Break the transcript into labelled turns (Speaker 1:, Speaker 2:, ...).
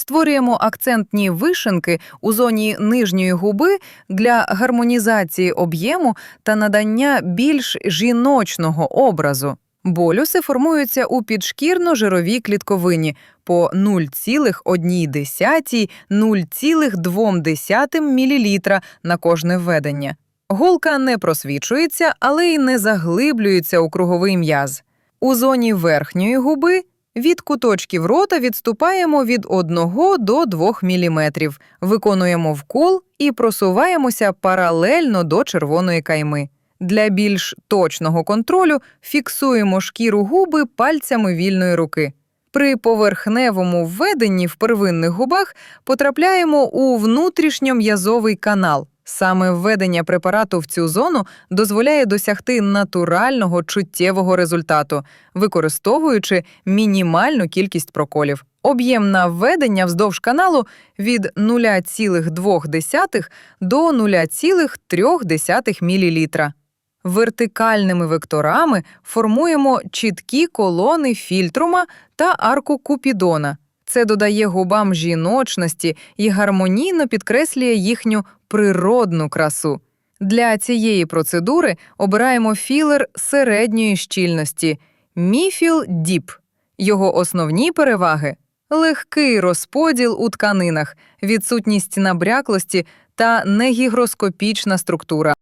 Speaker 1: Створюємо акцентні вишинки у зоні нижньої губи для гармонізації об'єму та надання більш жіночного образу. Болюси формуються у підшкірно-жировій клітковині по 0,1-0,2 мл на кожне введення. Голка не просвічується, але й не заглиблюється у круговий м'яз. У зоні верхньої губи від куточків рота відступаємо від 1 до 2 мм, виконуємо вкол і просуваємося паралельно до червоної кайми. Для більш точного контролю фіксуємо шкіру губи пальцями вільної руки. При поверхневому введенні в первинних губах потрапляємо у внутрішньом'язовий канал. Саме введення препарату в цю зону дозволяє досягти натурального чуттєвого результату, використовуючи мінімальну кількість проколів. Об'єм на введення вздовж каналу від 0,2 до 0,3 мл. Вертикальними векторами формуємо чіткі колони фільтрума та арку купідона. Це додає губам жіночності і гармонійно підкреслює їхню природну красу. Для цієї процедури обираємо філер середньої щільності Міфіл Діп. Його основні переваги легкий розподіл у тканинах, відсутність набряклості та негігроскопічна структура.